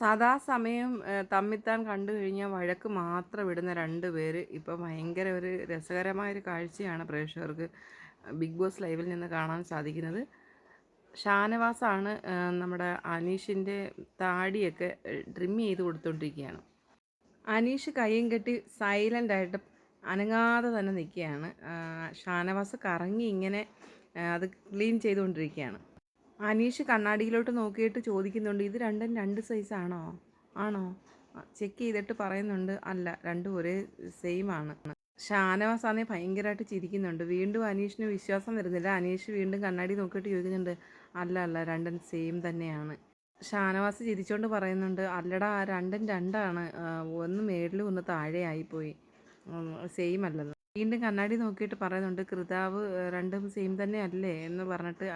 സദാസമയം തമ്മിത്താൻ കണ്ടു കഴിഞ്ഞാൽ വഴക്ക് മാത്രം ഇടുന്ന രണ്ട് പേര് ഇപ്പോൾ ഭയങ്കര ഒരു രസകരമായൊരു കാഴ്ചയാണ് പ്രേക്ഷകർക്ക് ബിഗ് ബോസ് ലൈവിൽ നിന്ന് കാണാൻ സാധിക്കുന്നത്. ഷാനവാസാണ് നമ്മുടെ അനീഷിന്റെ താടിയൊക്കെ ട്രിം ചെയ്ത് കൊടുത്തുകൊണ്ടിരിക്കുകയാണ് അനീഷ് കയ്യും കെട്ടി സൈലന്റ് ആയിട്ട് അനങ്ങാതെ തന്നെ നിൽക്കുകയാണ്. ഷാനവാസ് കറങ്ങി ഇങ്ങനെ അത് ക്ലീൻ ചെയ്തുകൊണ്ടിരിക്കുകയാണ്. അനീഷ് കണ്ണാടിയിലോട്ട് നോക്കിയിട്ട് ചോദിക്കുന്നുണ്ട് ഇത് രണ്ടും രണ്ട് സൈസാണോ ആണോ? ചെക്ക് ചെയ്തിട്ട് പറയുന്നുണ്ട്. അല്ല രണ്ടും ഒരേ സെയിം ആണ്. ഷാനവാസ് ഭയങ്കരമായിട്ട് ചിരിക്കുന്നുണ്ട്. വീണ്ടും അനീഷിന് വിശ്വാസം വരുന്നില്ല. അനീഷ് വീണ്ടും കണ്ണാടി നോക്കിയിട്ട് ചോദിക്കുന്നുണ്ട് അല്ല അല്ല രണ്ടും സെയിം തന്നെയാണ്. ഷാനവാസ് ചിരിച്ചുകൊണ്ട് പറയുന്നുണ്ട് അല്ലടാ രണ്ടും രണ്ടാണ്. ഒന്ന് മേളിലും ഒന്ന് താഴെ ആയിപ്പോയി സെയിം അല്ലെന്ന് വീണ്ടും കണ്ണാടി നോക്കിയിട്ട് പറയുന്നുണ്ട് കൃതാവ് രണ്ടും സെയിം തന്നെ അല്ലേ? എന്ന് പറഞ്ഞിട്ട്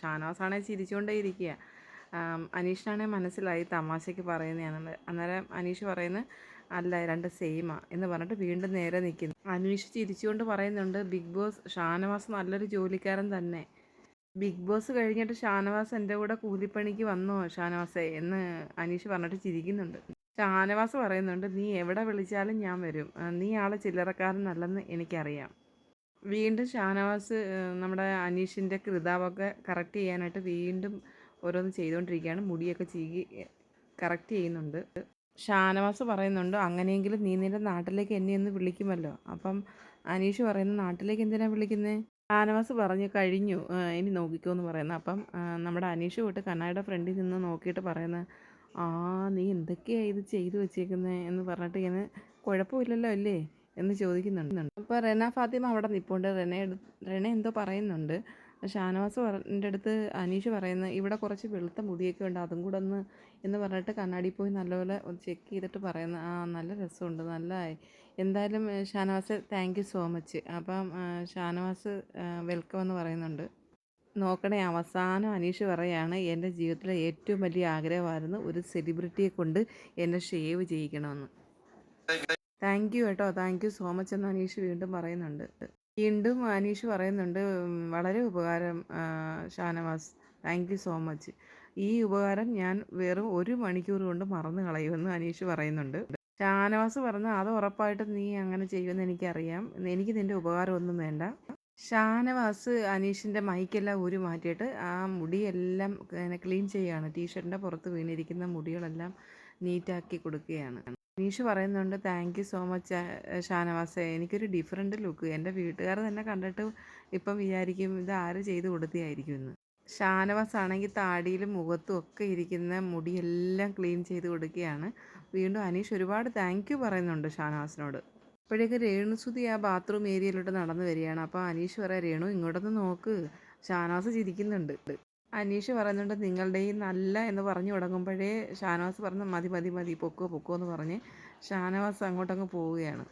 ഷാനവാസാണെ ചിരിച്ചുകൊണ്ടേ ഇരിക്കുക അനീഷിനാണെ മനസ്സിലായി തമാശയ്ക്ക് പറയുന്നതാണ് അന്നേരം അനീഷ് പറയുന്നത് അല്ല രണ്ട് സെയിമാ എന്ന് പറഞ്ഞിട്ട് വീണ്ടും നേരെ നിൽക്കുന്നു അനീഷ് ചിരിച്ചുകൊണ്ട് പറയുന്നുണ്ട് ബിഗ് ബോസ് ഷാനവാസ് നല്ലൊരു ജോലിക്കാരൻ തന്നെ. ബിഗ് ബോസ് കഴിഞ്ഞിട്ട് ഷാനവാസ് എന്റെ കൂടെ കൂലിപ്പണിക്ക് വന്നോ ഷാനവാസേ എന്ന് അനീഷ് പറഞ്ഞിട്ട് ചിരിക്കുന്നുണ്ട്. ഷാനവാസ് പറയുന്നുണ്ട് നീ എവിടെ വിളിച്ചാലും ഞാൻ വരും. നീ ആളെ ചില്ലറക്കാരനല്ലെന്ന് എനിക്കറിയാം. വീണ്ടും ഷാനവാസ് നമ്മുടെ അനീഷിന്റെ കൃതാവൊക്കെ കറക്റ്റ് ചെയ്യാനായിട്ട് വീണ്ടും ഓരോന്ന് ചെയ്തുകൊണ്ടിരിക്കുകയാണ് മുടിയൊക്കെ ചീകി കറക്റ്റ് ചെയ്യുന്നുണ്ട്. ഷാനവാസ് പറയുന്നുണ്ട് അങ്ങനെയെങ്കിലും നീ നിന്റെ നാട്ടിലേക്ക് എന്നെ ഒന്ന് വിളിക്കുമല്ലോ. അപ്പം അനീഷ് പറയുന്ന നാട്ടിലേക്ക് എന്തിനാണ് വിളിക്കുന്നത് ഷാനവാസ് പറഞ്ഞു കഴിഞ്ഞു. ഇനി നോക്കിക്കോ എന്ന് പറയുന്നത് അപ്പം നമ്മുടെ അനീഷ് പോയിട്ട് കണ്ണായുടെ ഫ്രണ്ടിൽ നിന്ന് നോക്കിയിട്ട് പറയുന്നത് ആ നീ എന്തൊക്കെയാണ് ഇത് ചെയ്തു വെച്ചേക്കുന്നത് എന്ന് പറഞ്ഞിട്ട് ഇങ്ങനെ കുഴപ്പമില്ലല്ലോ അല്ലേ എന്ന് ചോദിക്കുന്നുണ്ട്. അപ്പോൾ റെന ഫാത്തിമ അവിടെ നിൽപ്പുണ്ട് റെന റെന എന്തോ പറയുന്നുണ്ട്. ഷാനവാസ് പറഞ്ഞ അടുത്ത് അനീഷ് പറയുന്നത് ഇവിടെ കുറച്ച് വെളുത്ത മുടിയൊക്കെ ഉണ്ട് അതും കൂടെ ഒന്ന് എന്ന് പറഞ്ഞിട്ട് കണ്ണാടി പോയി നല്ലപോലെ ചെക്ക് ചെയ്തിട്ട് പറയുന്ന ആ നല്ല രസമുണ്ട് നല്ലതായി. എന്തായാലും Shanavas thank you so much അപ്പം ഷാനവാസ് വെൽക്കം എന്ന് പറയുന്നുണ്ട്. നോക്കണേ അവസാനം അനീഷ് പറയാണ് എന്റെ ജീവിതത്തിലെ ഏറ്റവും വലിയ ആഗ്രഹമായിരുന്നു ഒരു സെലിബ്രിറ്റിയെ കൊണ്ട് എന്നെ ഷേവ് ചെയ്യിക്കണമെന്ന്. താങ്ക് യു കേട്ടോ. താങ്ക് യു സോ മച്ച് എന്ന് അനീഷ് വീണ്ടും പറയുന്നുണ്ട്. വീണ്ടും അനീഷ് പറയുന്നുണ്ട് വളരെ ഉപകാരം Shanavas. Thank you so much ഈ ഉപകാരം ഞാൻ വെറും ഒരു മണിക്കൂർ കൊണ്ട് മറന്നു കളയുമെന്ന് അനീഷ് പറയുന്നുണ്ട്. ഷാനവാസ് പറഞ്ഞു അത് ഉറപ്പായിട്ടും നീ അങ്ങനെ ചെയ്യുമെന്ന് എനിക്കറിയാം. എനിക്ക് നിന്റെ ഉപകാരമൊന്നും വേണ്ട. ഷാനവാസ് അനീഷിന്റെ മൈക്കെല്ലാം ഊരി മാറ്റിയിട്ട് ആ മുടിയെല്ലാം ഇങ്ങനെ ക്ലീൻ ചെയ്യുകയാണ്. ടീഷർട്ടിന്റെ പുറത്ത് വീണിരിക്കുന്ന മുടികളെല്ലാം നീറ്റാക്കി കൊടുക്കുകയാണ്. അനീഷ് പറയുന്നുണ്ട് താങ്ക് യു സോ മച്ച് ഷാനവാസേ. എനിക്കൊരു ഡിഫറെന്റ് ലുക്ക് എന്റെ വീട്ടുകാർ തന്നെ കണ്ടിട്ട് ഇപ്പം വിചാരിക്കും ഇത് ആര് ചെയ്ത് കൊടുത്തിയായിരിക്കും എന്ന്. ഷാനവാസ് ആണെങ്കിൽ താടിയിലും മുഖത്തും ഒക്കെ ഇരിക്കുന്ന മുടിയെല്ലാം ക്ലീൻ ചെയ്ത് കൊടുക്കുകയാണ്. വീണ്ടും അനീഷ് ഒരുപാട് താങ്ക് യു പറയുന്നുണ്ട് ഷാനവാസിനോട്. അപ്പോഴേക്ക് രേണുസുതി ആ ബാത്റൂം ഏരിയയിലോട്ട് നടന്നു വരികയാണ്. അപ്പോൾ അനീഷ് പറയാം രേണു ഇങ്ങോട്ടൊന്ന് നോക്ക്. ഷാനവാസ് ചിരിക്കുന്നുണ്ട്. അനീഷ് പറയുന്നുണ്ട് നിങ്ങളുടെ ഈ നല്ല എന്ന് പറഞ്ഞു തുടങ്ങുമ്പോഴേ ഷാനവാസ് പറഞ്ഞു മതി മതി മതി പൊക്കോ പൊക്കോ എന്ന് പറഞ്ഞ് ഷാനവാസ് അങ്ങോട്ടങ്ങ് പോവുകയാണ്.